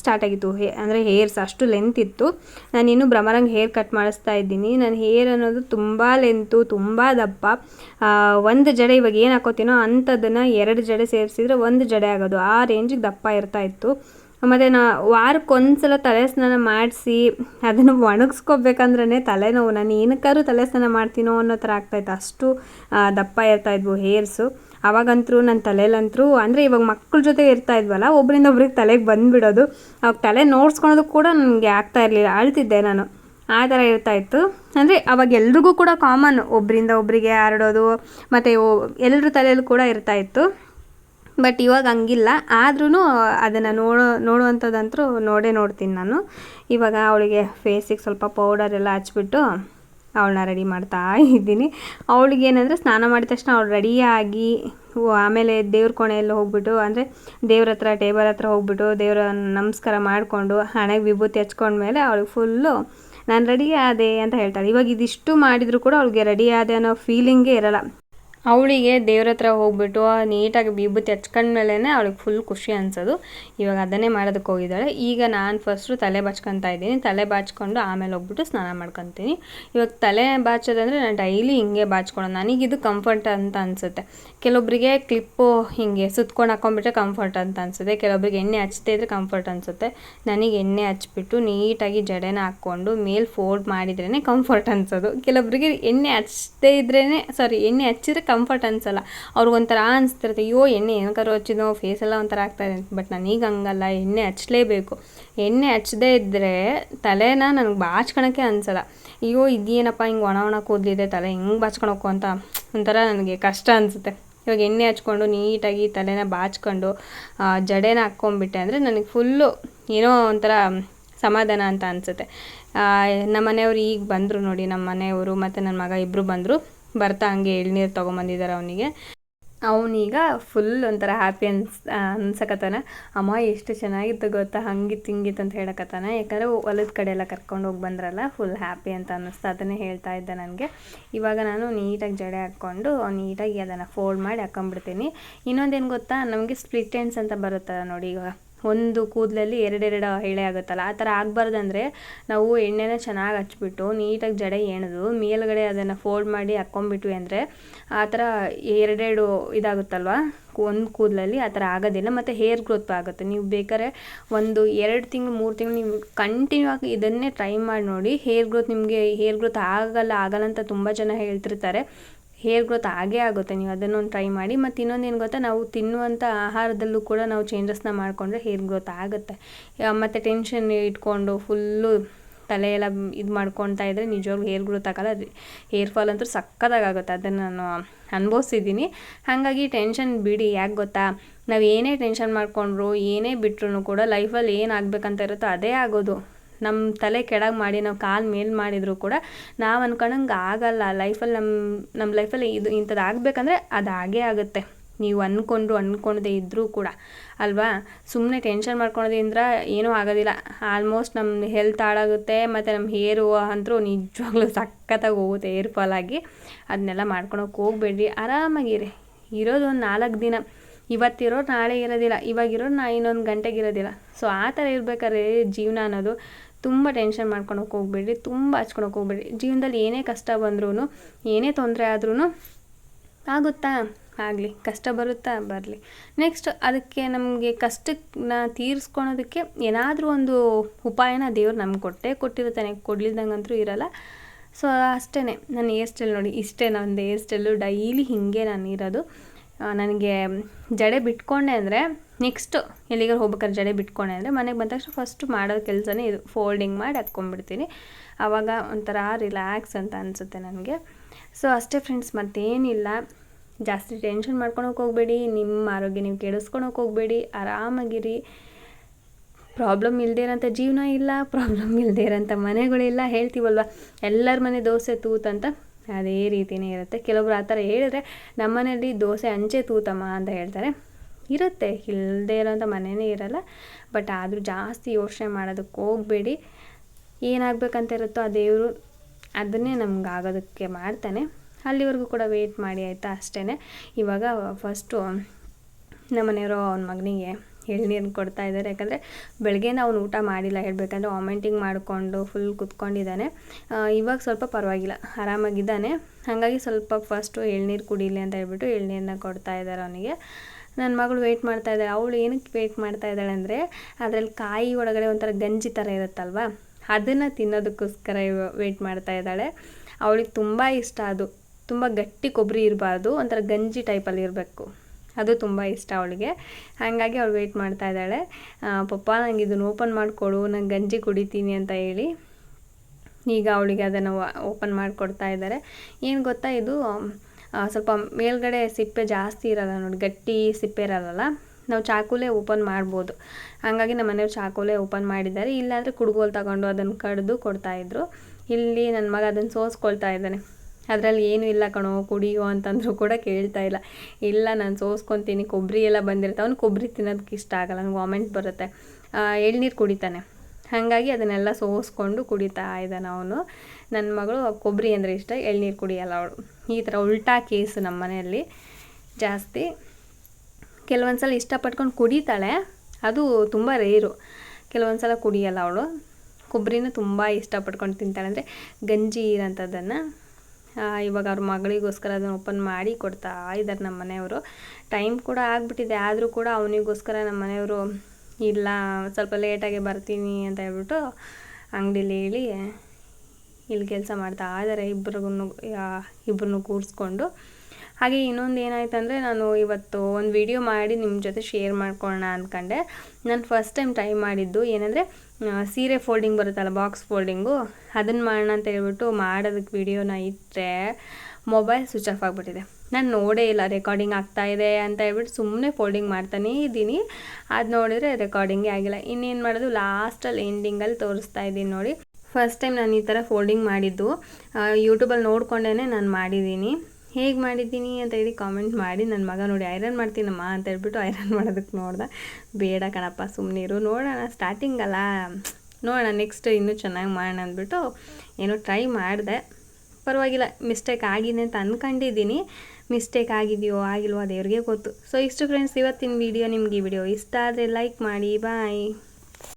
ಸ್ಟಾರ್ಟ್ ಆಗಿತ್ತು ಹೇ, ಅಂದರೆ ಹೇರ್ಸ್ ಅಷ್ಟು ಲೆಂತ್ ಇತ್ತು. ನಾನು ಇನ್ನೂ ಭ್ರಮರಂಗೆ ಹೇರ್ ಕಟ್ ಮಾಡಿಸ್ತಾ ಇದ್ದೀನಿ. ನನ್ನ ಹೇರ್ ಅನ್ನೋದು ತುಂಬ ಲೆಂತು ತುಂಬ ದಪ್ಪ. ಒಂದು ಜಡೆ ಇವಾಗ ಏನು ಹಾಕೋತೀನೋ ಅಂಥದ್ದನ್ನು ಎರಡು ಜಡೆ ಸೇರಿಸಿದ್ರೆ ಒಂದು ಜಡೆ ಆಗೋದು. ಆ ರೇಂಜಿಗೆ ದಪ್ಪ ಇರ್ತಾ ಇತ್ತು. ಮತ್ತು ನಾ ವಾರಕ್ಕೊಂದ್ಸಲ ತಲೆ ಸ್ನಾನ ಮಾಡಿಸಿ ಅದನ್ನು ಒಣಗಿಸ್ಕೋಬೇಕಂದ್ರೆ ತಲೆನೋವು. ನಾನು ಏನಕ್ಕಾದ್ರೂ ತಲೆ ಸ್ನಾನ ಮಾಡ್ತೀನೋ ಅನ್ನೋ ಥರ ಆಗ್ತಾಯಿತ್ತು ಅಷ್ಟು ದಪ್ಪ ಇರ್ತಾಯಿದ್ವು ಹೇರ್ಸು. ಅವಾಗಂತೂ ನನ್ನ ತಲೆಯಲ್ಲಂತರೂ ಅಂದರೆ ಇವಾಗ ಮಕ್ಕಳ ಜೊತೆ ಇರ್ತಾ ಇದ್ವಲ್ಲ ಒಬ್ಬರಿಂದ ಒಬ್ರಿಗೆ ತಲೆಗೆ ಬಂದುಬಿಡೋದು. ಅವಾಗ ತಲೆ ನೋಡ್ಸ್ಕೊಳೋದು ಕೂಡ ನನಗೆ ಆಗ್ತಾ ಇರಲಿಲ್ಲ, ಅಳ್ತಿದ್ದೆ ನಾನು. ಆ ಥರ ಇರ್ತಾಯಿತ್ತು ಅಂದರೆ ಅವಾಗ ಎಲ್ರಿಗೂ ಕೂಡ ಕಾಮನ್ ಒಬ್ಬರಿಂದ ಒಬ್ಬರಿಗೆ ಹರಡೋದು, ಮತ್ತು ಎಲ್ಲರ ತಲೆಯಲ್ಲೂ ಕೂಡ ಇರ್ತಾಯಿತ್ತು ಬಟ್ ಇವಾಗ ಹಂಗಿಲ್ಲ. ಆದ್ರೂ ಅದನ್ನು ನೋಡೋ, ನೋಡುವಂಥದ್ದಂತರೂ ನೋಡೇ ನೋಡ್ತೀನಿ ನಾನು. ಇವಾಗ ಅವಳಿಗೆ ಫೇಸಿಗೆ ಸ್ವಲ್ಪ ಪೌಡರ್ ಎಲ್ಲ ಹಚ್ಬಿಟ್ಟು ಅವಳನ್ನ ರೆಡಿ ಮಾಡ್ತಾ ಇದ್ದೀನಿ. ಅವಳಿಗೆ ಏನಂದರೆ ಸ್ನಾನ ಮಾಡಿದ ತಕ್ಷಣ ಅವಳು ರೆಡಿಯಾಗಿ ಆಮೇಲೆ ದೇವ್ರ ಕೋಣೆಯಲ್ಲಿ ಹೋಗ್ಬಿಟ್ಟು, ಅಂದರೆ ದೇವ್ರ ಹತ್ರ, ಟೇಬಲ್ ಹತ್ರ ಹೋಗ್ಬಿಟ್ಟು ದೇವ್ರ ನಮಸ್ಕಾರ ಮಾಡಿಕೊಂಡು, ಹಣೆಗೆ ವಿಭೂತಿ ಹಚ್ಕೊಂಡ್ಮೇಲೆ ಅವಳಿಗೆ ಫುಲ್ಲು ನಾನು ರೆಡಿ ಆದೆ ಅಂತ ಹೇಳ್ತಾಳೆ ಇವಾಗ ಇದಿಷ್ಟು ಮಾಡಿದರೂ ಕೂಡ ಅವಳಿಗೆ ರೆಡಿ ಆದೆ ಅನ್ನೋ ಫೀಲಿಂಗೇ ಇರಲ್ಲ. ಅವಳಿಗೆ ದೇವ್ರ ಹತ್ರ ಹೋಗ್ಬಿಟ್ಟು ನೀಟಾಗಿ ವಿಭೂತಿ ಹಚ್ಕೊಂಡ್ಮೇಲೆ ಅವಳಿಗೆ ಫುಲ್ ಖುಷಿ ಅನ್ಸೋದು. ಇವಾಗ ಅದನ್ನೇ ಮಾಡೋದಕ್ಕೆ ಹೋಗಿದ್ದಾಳೆ. ಈಗ ನಾನು ಫಸ್ಟು ತಲೆ ಬಾಚ್ಕೊತಾ ಇದ್ದೀನಿ. ತಲೆ ಬಾಚ್ಕೊಂಡು ಆಮೇಲೆ ಹೋಗ್ಬಿಟ್ಟು ಸ್ನಾನ ಮಾಡ್ಕೊತೀನಿ. ಇವಾಗ ತಲೆ ಬಾಚೋದಂದರೆ ನಾನು ಡೈಲಿ ಹಿಂಗೆ ಬಾಚ್ಕೊಳ್ಳೋದು. ನನಗಿದು ಕಂಫರ್ಟ್ ಅಂತ ಅನಿಸುತ್ತೆ. ಕೆಲವೊಬ್ಬರಿಗೆ ಕ್ಲಿಪ್ಪು ಹಿಂಗೆ ಸುತ್ಕೊಂಡು ಹಾಕೊಂಡ್ಬಿಟ್ರೆ ಕಂಫರ್ಟ್ ಅಂತ ಅನಿಸುತ್ತೆ. ಕೆಲವೊಬ್ಬರಿಗೆ ಎಣ್ಣೆ ಹಚ್ತೇ ಇದ್ರೆ ಕಂಫರ್ಟ್ ಅನಿಸುತ್ತೆ. ನನಗೆ ಎಣ್ಣೆ ಹಚ್ಬಿಟ್ಟು ನೀಟಾಗಿ ಜಡೆನ ಹಾಕ್ಕೊಂಡು ಮೇಲ್ ಫೋಲ್ಡ್ ಮಾಡಿದ್ರೇ ಕಂಫರ್ಟ್ ಅನ್ಸೋದು. ಕೆಲವೊಬ್ಬರಿಗೆ ಎಣ್ಣೆ ಹಚ್ತೇ ಇದ್ರೇ ಸಾರಿ ಎಣ್ಣೆ ಹಚ್ಚಿದ್ರೆ ಕಂಫರ್ಟ್ ಅನ್ಸಲ್ಲ. ಅವ್ರಿಗೊಂಥರ ಅನಿಸ್ತಿರುತ್ತೆ, ಅಯ್ಯೋ, ಎಣ್ಣೆ ಏನಕ್ಕಾದ್ರು ಫೇಸ್ ಎಲ್ಲ ಒಂಥರ ಆಗ್ತಾಯಿದೆ ಅಂತ. ಬಟ್ ನನಗೆ ಹಂಗಲ್ಲ, ಎಣ್ಣೆ ಹಚ್ಚಲೇಬೇಕು ಎಣ್ಣೆ ಹಚ್ಚದೇ ಇದ್ದರೆ ತಲೆನ ನನಗೆ ಬಾಚ್ಕೊಳಕ್ಕೆ ಅನ್ಸಲ್ಲ. ಅಯ್ಯೋ, ಇದೇನಪ್ಪ, ಹಿಂಗೆ ಒಣ ಒಣ ಕೂದಲಿದೆ, ತಲೆ ಹೆಂಗೆ ಬಾಚ್ಕೊಳಕ್ಕು ಅಂತ. ಒಂಥರ ನನಗೆ ಕಷ್ಟ ಅನಿಸುತ್ತೆ. ಇವಾಗ ಎಣ್ಣೆ ಹಚ್ಕೊಂಡು ನೀಟಾಗಿ ತಲೆನ ಬಾಚ್ಕೊಂಡು ಜಡೆನ ಹಾಕ್ಕೊಂಬಿಟ್ಟೆ ಅಂದರೆ ನನಗೆ ಫುಲ್ಲು ಏನೋ ಒಂಥರ ಸಮಾಧಾನ ಅಂತ ಅನಿಸುತ್ತೆ. ನಮ್ಮ ಮನೆಯವರು ಈಗ ಬಂದರು ನೋಡಿ ನಮ್ಮ ಮನೆಯವರು ಮತ್ತು ನನ್ನ ಮಗ ಇಬ್ಬರು ಬಂದರು. ಬರ್ತಾ ಹಂಗೆ ಎಳ್ನೀರು ತೊಗೊಂಬಂದಿದ್ದಾರೆ ಅವನಿಗೆ. ಅವನೀಗ ಫುಲ್ ಒಂಥರ ಹ್ಯಾಪಿ ಅನ್ಸ್ ಅನ್ಸಕತ್ತಾನ. ಅಮ್ಮ ಎಷ್ಟು ಚೆನ್ನಾಗಿತ್ತು ಗೊತ್ತಾ ಹಂಗಿತ್ತು ಹಿಂಗಿತ್ತು ಅಂತ ಹೇಳಕತ್ತಾನ. ಯಾಕಂದರೆ ಹೊಲದ ಕಡೆ ಎಲ್ಲ ಕರ್ಕೊಂಡು ಹೋಗಿ ಬಂದ್ರಲ್ಲ ಫುಲ್ ಹ್ಯಾಪಿ ಅಂತ ಅನ್ನಿಸ್ತಾ ಅದನ್ನೇ ಹೇಳ್ತಾ ಇದ್ದೆ ನನಗೆ. ಇವಾಗ ನಾನು ನೀಟಾಗಿ ಜಡೆ ಹಾಕ್ಕೊಂಡು ನೀಟಾಗಿ ಅದನ್ನು ಫೋಲ್ಡ್ ಮಾಡಿ ಹಾಕೊಂಡ್ಬಿಡ್ತೀನಿ ಇನ್ನೊಂದೇನು ಗೊತ್ತಾ, ನಮಗೆ ಸ್ಪ್ಲಿಟ್ ಎಂಡ್ಸ್ ಅಂತ ಬರುತ್ತಲ್ಲ ನೋಡಿ ಈಗ. ಒಂದು ಕೂದಲಲ್ಲಿ ಎರಡೆರಡು ಎಳೆ ಆಗುತ್ತಲ್ಲ, ಆ ಥರ ಆಗಬಾರ್ದಂದ್ರೆ ನಾವು ಎಣ್ಣೆನ ಚೆನ್ನಾಗಿ ಹಚ್ಬಿಟ್ಟು ನೀಟಾಗಿ ಜಡೆ ಹೆಣೆದು ಮೇಲುಗಡೆ ಅದನ್ನು ಫೋಲ್ಡ್ ಮಾಡಿ ಹಾಕ್ಕೊಂಬಿಟ್ವಿ ಅಂದರೆ ಆ ಥರ ಎರಡೆರಡು ಇದಾಗುತ್ತಲ್ವ? ಒಂದು ಕೂದಲಲ್ಲಿ ಆ ಥರ ಆಗೋದಿಲ್ಲ, ಮತ್ತು ಹೇರ್ ಗ್ರೋತ್ ಆಗುತ್ತೆ. ನೀವು ಬೇಕಾದ್ರೆ ಒಂದು ಎರಡು ತಿಂಗಳು, ಮೂರು ತಿಂಗಳು ನೀವು ಕಂಟಿನ್ಯೂ ಆಗಿ ಇದನ್ನೇ ಟ್ರೈ ಮಾಡಿ ನೋಡಿ ಹೇರ್ ಗ್ರೋತ್ ನಿಮಗೆ ಹೇರ್ ಗ್ರೋತ್ ಆಗಲ್ಲ ಆಗಲ್ಲ ಅಂತ ತುಂಬ ಜನ ಹೇಳ್ತಿರ್ತಾರೆ. ಹೇರ್ ಗ್ರೋತ್ ಆಗೇ ಆಗುತ್ತೆ. ನೀವು ಅದನ್ನೊಂದು ಟ್ರೈ ಮಾಡಿ, ಮತ್ತು ಇನ್ನೊಂದು ಏನು ಗೊತ್ತಾ, ನಾವು ತಿನ್ನುವಂಥ ಆಹಾರದಲ್ಲೂ ಕೂಡ ನಾವು ಚೇಂಜಸ್ನ ಮಾಡಿಕೊಂಡ್ರೆ ಹೇರ್ ಗ್ರೋತ್ ಆಗುತ್ತೆ. ಮತ್ತು ಟೆನ್ಷನ್ ಇಟ್ಕೊಂಡು ಫುಲ್ಲು ತಲೆ ಎಲ್ಲ ಇದು ಮಾಡ್ಕೊತಾ ಇದ್ದರೆ ನಿಜವಾಗ್ಲೂ ಹೇರ್ ಗ್ರೋತ್ ಆಗಲ್ಲ. ಹೇರ್ ಫಾಲ್ ಅಂತೂ ಸಕ್ಕತ್ತಾಗುತ್ತೆ ಅದನ್ನು ನಾನು ಅನುಭವಿಸಿದ್ದೀನಿ. ಹಾಗಾಗಿ ಟೆನ್ಷನ್ ಬಿಡಿ. ಯಾಕೆ ಗೊತ್ತಾ? ನಾವು ಏನೇ ಟೆನ್ಷನ್ ಮಾಡಿಕೊಂಡ್ರು, ಏನೇ ಬಿಟ್ರು ಕೂಡ ಲೈಫಲ್ಲಿ ಏನು ಆಗಬೇಕಂತ ಇರುತ್ತೋ ಅದೇ ಆಗೋದು. ನಮ್ಮ ತಲೆ ಕೆಳಗೆ ಮಾಡಿ, ನಾವು ಕಾಲು ಮೇಲೆ ಮಾಡಿದರೂ ಕೂಡ ನಾವು ಅನ್ಕೊಂಡಂಗೆ ಆಗಲ್ಲ. ಲೈಫಲ್ಲಿ ನಮ್ಮ ನಮ್ಮ ಲೈಫಲ್ಲಿ ಇದು ಇಂಥದ್ದು ಆಗಬೇಕಂದ್ರೆ ಅದು ಆಗೇ ಆಗುತ್ತೆ. ನೀವು ಅಂದ್ಕೊಂಡು ಅಂದ್ಕೊಂಡದೇ ಇದ್ದರೂ ಕೂಡ, ಅಲ್ವಾ? ಸುಮ್ಮನೆ ಟೆನ್ಷನ್ ಮಾಡ್ಕೊಳೋದ್ರಿಂದ ಏನೂ ಆಗೋದಿಲ್ಲ. ಆಲ್ಮೋಸ್ಟ್ ನಮ್ಮ ಹೆಲ್ತ್ ಹಾಳಾಗುತ್ತೆ, ಮತ್ತು ನಮ್ಮ ಹೇರು ಅಂತೂ ನಿಜವಾಗ್ಲೂ ಸಖತ್ತಾಗಿ ಹೋಗುತ್ತೆ ಏರ್ ಫಾಲ್ ಆಗಿ. ಅದನ್ನೆಲ್ಲ ಮಾಡ್ಕೊಳಕ್ಕೆ ಹೋಗ್ಬೇಡ್ರಿ. ಆರಾಮಾಗಿರಿ ಇರೋದು ಒಂದು ನಾಲ್ಕು ದಿನ. ಇವತ್ತಿರೋ ನಾಳೆ ಇರೋದಿಲ್ಲ. ಇವಾಗಿರೋ ನಾ ಇನ್ನೊಂದು ಗಂಟೆಗೆ ಇರೋದಿಲ್ಲ. ಸೊ ಆ ಥರ ಇರ್ಬೇಕಾದ್ರೆ ಜೀವನ ಅನ್ನೋದು ತುಂಬ ಟೆನ್ಷನ್ ಮಾಡ್ಕೊಳಕ್ಕೆ ಹೋಗ್ಬೇಡ್ರಿ, ತುಂಬ ಹಚ್ಕೊಳಕ್ಕೆ ಹೋಗ್ಬೇಡ್ರಿ. ಜೀವನದಲ್ಲಿ ಏನೇ ಕಷ್ಟ ಬಂದ್ರೂ ಏನೇ ತೊಂದರೆ ಆದ್ರೂ ಆಗುತ್ತಾ? ಆಗಲಿ, ಕಷ್ಟ ಬರುತ್ತಾ? ಬರಲಿ. ನೆಕ್ಸ್ಟ್ ಅದಕ್ಕೆ ನಮಗೆ ಕಷ್ಟನ ತೀರಿಸ್ಕೊಳೋದಕ್ಕೆ ಏನಾದರೂ ಒಂದು ಉಪಾಯನ ದೇವ್ರು ನಮ್ಗೆ ಕೊಟ್ಟೇ ಕೊಟ್ಟಿರ್ತಾನೆ. ಕೊಡ್ಲಿಲ್ದಂಗಂತೂ ಇರಲ್ಲ. ಸೊ ಅಷ್ಟೇ ನನ್ನ ಹೇರ್ ಸ್ಟೈಲ್ ನೋಡಿ, ಇಷ್ಟೇ ನಂದು ಹೇರ್ ಸ್ಟೈಲು ಡೈಲಿ ಹೀಗೆ ನಾನು ಇರೋದು ನನಗೆ ಜಡೆ ಬಿಟ್ಕೊಂಡೆ ಅಂದರೆ ನೆಕ್ಸ್ಟು ಎಲ್ಲಿಗಾರು ಹೋಗ್ಬೇಕಾದ್ರೆ ಜಡೆ ಬಿಟ್ಕೊಂಡೆ ಅಂದರೆ ಮನೆಗೆ ಬಂದ ತಕ್ಷಣ ಫಸ್ಟ್ ಮಾಡೋ ಕೆಲಸನೇ ಇದು. ಫೋಲ್ಡಿಂಗ್ ಮಾಡಿ ಹಾಕ್ಕೊಂಡ್ಬಿಡ್ತೀನಿ ಆವಾಗ ಒಂಥರ ರಿಲ್ಯಾಕ್ಸ್ ಅಂತ ಅನಿಸುತ್ತೆ ನನಗೆ. ಸೊ ಅಷ್ಟೇ ಫ್ರೆಂಡ್ಸ್ ಮತ್ತೇನಿಲ್ಲ. ಜಾಸ್ತಿ ಟೆನ್ಷನ್ ಮಾಡ್ಕೊಳಕ್ಕೆ ಹೋಗಬೇಡಿ. ನಿಮ್ಮ ಆರೋಗ್ಯ ನೀವು ಕೆಡಿಸ್ಕೊಳಕ್ಕೆ ಹೋಗಬೇಡಿ. ಆರಾಮಾಗಿರಿ. ಪ್ರಾಬ್ಲಮ್ ಇಲ್ಲದೆ ಇರೋಂಥ ಜೀವನ ಇಲ್ಲ. ಪ್ರಾಬ್ಲಮ್ ಇಲ್ಲದೆ ಇರೋಂಥ ಮನೆಗಳಿಲ್ಲ. ಹೇಳ್ತೀವಲ್ವ? ಎಲ್ಲರ ಮನೆ ದೋಸೆ ತೂತಂತ ಅದೇ ರೀತಿಯೇ ಇರುತ್ತೆ. ಕೆಲವೊಬ್ರು ಆ ಥರ ಹೇಳಿದ್ರೆ ನಮ್ಮ ಮನೇಲಿ ದೋಸೆ ಅಂಚೆ ತೂತಮ್ಮ ಅಂತ ಹೇಳ್ತಾರೆ. ಇರುತ್ತೆ ಇಲ್ಲದೆ ಇರೋಂಥ ಮನೆಯೇ ಇರಲ್ಲ. ಬಟ್ ಆದರೂ ಜಾಸ್ತಿ ಯೋಚನೆ ಮಾಡೋದಕ್ಕೆ ಹೋಗಬೇಡಿ. ಏನಾಗಬೇಕಂತ ಇರುತ್ತೋ ಆ ದೇವರು ಅದನ್ನೇ ನಮ್ಗೆ ಆಗೋದಕ್ಕೆ ಮಾಡ್ತಾನೆ. ಅಲ್ಲಿವರೆಗೂ ಕೂಡ ವೆಯ್ಟ್ ಮಾಡಿ ಆಯಿತಾ ಅಷ್ಟೇ ಇವಾಗ ಫಸ್ಟು ನಮ್ಮ ಮನೆಯವರು ಅವನ ಮಗನಿಗೆ ಎಳ್ನೀರನ್ನ ಕೊಡ್ತಾ ಇದ್ದಾರೆ. ಯಾಕಂದರೆ ಬೆಳಗ್ಗೆನ ಅವ್ನು ಊಟ ಮಾಡಿಲ್ಲ. ಹೇಳಬೇಕಂದ್ರೆ ವಾಮಿಟಿಂಗ್ ಮಾಡಿಕೊಂಡು ಫುಲ್ ಕುತ್ಕೊಂಡಿದ್ದಾನೆ. ಇವಾಗ ಸ್ವಲ್ಪ ಪರವಾಗಿಲ್ಲ. ಆರಾಮಾಗಿದ್ದಾನೆ. ಹಾಗಾಗಿ ಸ್ವಲ್ಪ ಫಸ್ಟು ಎಳ್ನೀರು ಕುಡೀಲಿ ಅಂತ ಹೇಳ್ಬಿಟ್ಟು ಎಳ್ನೀರನ್ನ ಕೊಡ್ತಾ ಇದ್ದಾರೆ ಅವನಿಗೆ. ನನ್ನ ಮಗಳು ವೆಯ್ಟ್ ಮಾಡ್ತಾ ಇದ್ದಾಳೆ. ಅವಳು ಏನಕ್ಕೆ ವೆಯ್ಟ್ ಮಾಡ್ತಾ ಇದ್ದಾಳೆ ಅಂದರೆ ಅದರಲ್ಲಿ ಕಾಯಿ ಒಳಗಡೆ ಒಂಥರ ಗಂಜಿ ಥರ ಇರುತ್ತಲ್ವ? ಅದನ್ನು ತಿನ್ನೋದಕ್ಕೋಸ್ಕರ ವೆಯ್ಟ್ ಮಾಡ್ತಾ ಇದ್ದಾಳೆ. ಅವಳಿಗೆ ತುಂಬ ಇಷ್ಟ ಅದು. ತುಂಬ ಗಟ್ಟಿ ಕೊಬ್ಬರಿ ಇರಬಾರ್ದು. ಒಂಥರ ಗಂಜಿ ಟೈಪಲ್ಲಿ ಇರಬೇಕು. ಅದು ತುಂಬ ಇಷ್ಟ ಅವಳಿಗೆ. ಹಾಗಾಗಿ ಅವಳು ವೆಯ್ಟ್ ಮಾಡ್ತಾ ಇದ್ದಾಳೆ. ಪಪ್ಪ, ನಂಗೆ ಇದನ್ನು ಓಪನ್ ಮಾಡಿಕೊಡು, ನಂಗೆ ಗಂಜಿ ಕುಡಿತೀನಿ ಅಂತ ಹೇಳಿ. ಈಗ ಅವಳಿಗೆ ಅದನ್ನು ಓಪನ್ ಮಾಡಿಕೊಡ್ತಾ ಇದ್ದಾರೆ. ಏನು ಗೊತ್ತಾ ಇದು? ಸ್ವಲ್ಪ ಮೇಲ್ಗಡೆ ಸಿಪ್ಪೆ ಜಾಸ್ತಿ ಇರಲ್ಲ ನೋಡಿ, ಗಟ್ಟಿ ಸಿಪ್ಪೆ ಇರಲ್ಲ ನಾವು ಚಾಕುಲೇ ಓಪನ್ ಮಾಡ್ಬೋದು. ಹಾಗಾಗಿ ನಮ್ಮ ಮನೆಯವ್ರು ಚಾಕುಲೇ ಓಪನ್ ಮಾಡಿದ್ದಾರೆ. ಇಲ್ಲಾಂದರೆ ಕುಡ್ಗೋಲು ತಗೊಂಡು ಅದನ್ನು ಕಡಿದು ಕೊಡ್ತಾಯಿದ್ರು ಇಲ್ಲಿ ನನ್ನ ಮಗ ಅದನ್ನು ಸೋಸ್ಕೊಳ್ತಾ ಇದ್ದಾನೆ. ಅದರಲ್ಲಿ ಏನೂ ಇಲ್ಲ ಕಣೋ, ಕುಡಿಯೋ ಅಂತಂದರೂ ಕೂಡ ಕೇಳ್ತಾ ಇಲ್ಲ. ಇಲ್ಲ, ನಾನು ಸೋಸ್ಕೊತೀನಿ ಕೊಬ್ಬರಿ ಎಲ್ಲ ಬಂದಿರುತ್ತೆ. ಅವ್ನು ಕೊಬ್ಬರಿ ತಿನ್ನೋದಕ್ಕೆ ಇಷ್ಟ ಆಗಲ್ಲ ನನಗೆ ವಾಮೆಂಟ್ ಬರುತ್ತೆ. ಎಳ್ನೀರು ಕುಡಿತಾನೆ. ಹಾಗಾಗಿ ಅದನ್ನೆಲ್ಲ ಸೋಸ್ಕೊಂಡು ಕುಡಿತಾ ಇದ್ದಾನೆ ಅವನು. ನನ್ನ ಮಗಳು ಕೊಬ್ಬರಿ ಅಂದರೆ ಇಷ್ಟ, ಎಳ್ನೀರು ಕುಡಿಯಲ್ಲ ಅವಳು. ಈ ಥರ ಉಲ್ಟಾ ಕೇಸು ನಮ್ಮ ಮನೆಯಲ್ಲಿ ಜಾಸ್ತಿ. ಕೆಲವೊಂದು ಸಲ ಇಷ್ಟಪಟ್ಕೊಂಡು ಕುಡಿತಾಳೆ, ಅದು ತುಂಬ ರೇರು. ಕೆಲವೊಂದು ಸಲ ಕುಡಿಯಲ್ಲ ಅವಳು. ಕೊಬ್ಬರಿನೂ ತುಂಬ ಇಷ್ಟಪಟ್ಕೊಂಡು ತಿಂತಾಳೆ. ಅಂದರೆ ಗಂಜಿ ಇರೋಂಥದ್ದನ್ನು ಇವಾಗ ಅವ್ರ ಮಗಳಿಗೋಸ್ಕರ ಅದನ್ನು ಓಪನ್ ಮಾಡಿ ಕೊಡ್ತಾ ಇದ್ದಾರೆ ನಮ್ಮ ಮನೆಯವರು. ಟೈಮ್ ಕೂಡ ಆಗಿಬಿಟ್ಟಿದೆ, ಆದರೂ ಕೂಡ ಅವನಿಗೋಸ್ಕರ ನಮ್ಮ ಮನೆಯವರು, ಇಲ್ಲ, ಸ್ವಲ್ಪ ಲೇಟಾಗಿ ಬರ್ತೀನಿ ಅಂತ ಹೇಳ್ಬಿಟ್ಟು ಅಂಗಡೀಲಿ ಹೇಳಿ ಇಲ್ಲಿ ಕೆಲಸ ಮಾಡ್ತಾ ಇದ್ದಾರೆ ಇಬ್ಬರಿಗೂ ಇಬ್ಬರನ್ನು ಕೂರಿಸ್ಕೊಂಡು. ಹಾಗೆ ಇನ್ನೊಂದು ಏನಾಯ್ತು ಅಂದರೆ ನಾನು ಇವತ್ತು ಒಂದು ವಿಡಿಯೋ ಮಾಡಿ ನಿಮ್ಮ ಜೊತೆ ಶೇರ್ ಮಾಡ್ಕೊಳ್ಳೋಣ ಅಂದ್ಕೊಂಡೆ ನಾನು ಫಸ್ಟ್ ಟೈಮ್ ಟ್ರೈ ಮಾಡಿದ್ದು ಏನಂದರೆ ಸೀರೆ ಫೋಲ್ಡಿಂಗ್ ಬರುತ್ತಲ್ಲ, ಬಾಕ್ಸ್ ಫೋಲ್ಡಿಂಗು ಅದನ್ನು ಮಾಡೋಣ ಅಂತ ಹೇಳ್ಬಿಟ್ಟು ಮಾಡೋದಕ್ಕೆ ವಿಡಿಯೋನ ಇಟ್ಟರೆ ಮೊಬೈಲ್ ಸ್ವಿಚ್ ಆಫ್ ಆಗಿಬಿಟ್ಟಿದೆ. ನಾನು ನೋಡೇ ಇಲ್ಲ ರೆಕಾರ್ಡಿಂಗ್ ಆಗ್ತಾ ಇದೆ ಅಂತ ಹೇಳ್ಬಿಟ್ಟು ಸುಮ್ಮನೆ ಫೋಲ್ಡಿಂಗ್ ಮಾಡ್ತಾನೇ ಇದ್ದೀನಿ. ಅದು ನೋಡಿದರೆ ರೆಕಾರ್ಡಿಂಗೇ ಆಗಿಲ್ಲ. ಇನ್ನೇನು ಮಾಡೋದು ಲಾಸ್ಟಲ್ಲಿ ಎಂಡಿಂಗಲ್ಲಿ ತೋರಿಸ್ತಾ ಇದ್ದೀನಿ ನೋಡಿ. ಫಸ್ಟ್ ಟೈಮ್ ನಾನು ಈ ಥರ ಫೋಲ್ಡಿಂಗ್ ಮಾಡಿದ್ದು. ಯೂಟ್ಯೂಬಲ್ಲಿ ನೋಡ್ಕೊಂಡೇ ನಾನು ಮಾಡಿದ್ದೀನಿ. ಹೇಗೆ ಮಾಡಿದ್ದೀನಿ ಅಂತ ಹೇಳಿ ಕಾಮೆಂಟ್ ಮಾಡಿ. ನನ್ನ ಮಗ ನೋಡಿ ಐರನ್ ಮಾಡ್ತೀನಮ್ಮ ಅಂತ ಹೇಳ್ಬಿಟ್ಟು ಐರನ್ ಮಾಡೋದಕ್ಕೆ ನೋಡ್ದೆ. ಬೇಡ ಕಣಪ್ಪ ಸುಮ್ಮನಿರು ನೋಡೋಣ ಸ್ಟಾರ್ಟಿಂಗ್ ಅಲ್ಲ. ನೋಡೋಣ ನೆಕ್ಸ್ಟ್ ಇನ್ನೂ ಚೆನ್ನಾಗಿ ಮಾಡೋಣ ಅಂದ್ಬಿಟ್ಟು ಏನೋ ಟ್ರೈ ಮಾಡಿದೆ. ಪರವಾಗಿಲ್ಲ ಮಿಸ್ಟೇಕ್ ಆಗಿದೆ ಅಂತ ಅಂದ್ಕೊಂಡಿದ್ದೀನಿ ಮಿಸ್ಟೇಕ್ ಆಗಿದೆಯೋ, ಆಗಿಲ್ವೋ ದೇವ್ರಿಗೆ ಗೊತ್ತು. ಸೊ ಇಷ್ಟು ಫ್ರೆಂಡ್ಸ್ ಇವತ್ತಿನ ವಿಡಿಯೋ ನಿಮ್ಗೆ ಈ ವಿಡಿಯೋ ಇಷ್ಟ ಆದರೆ ಲೈಕ್ ಮಾಡಿ ಬಾಯ್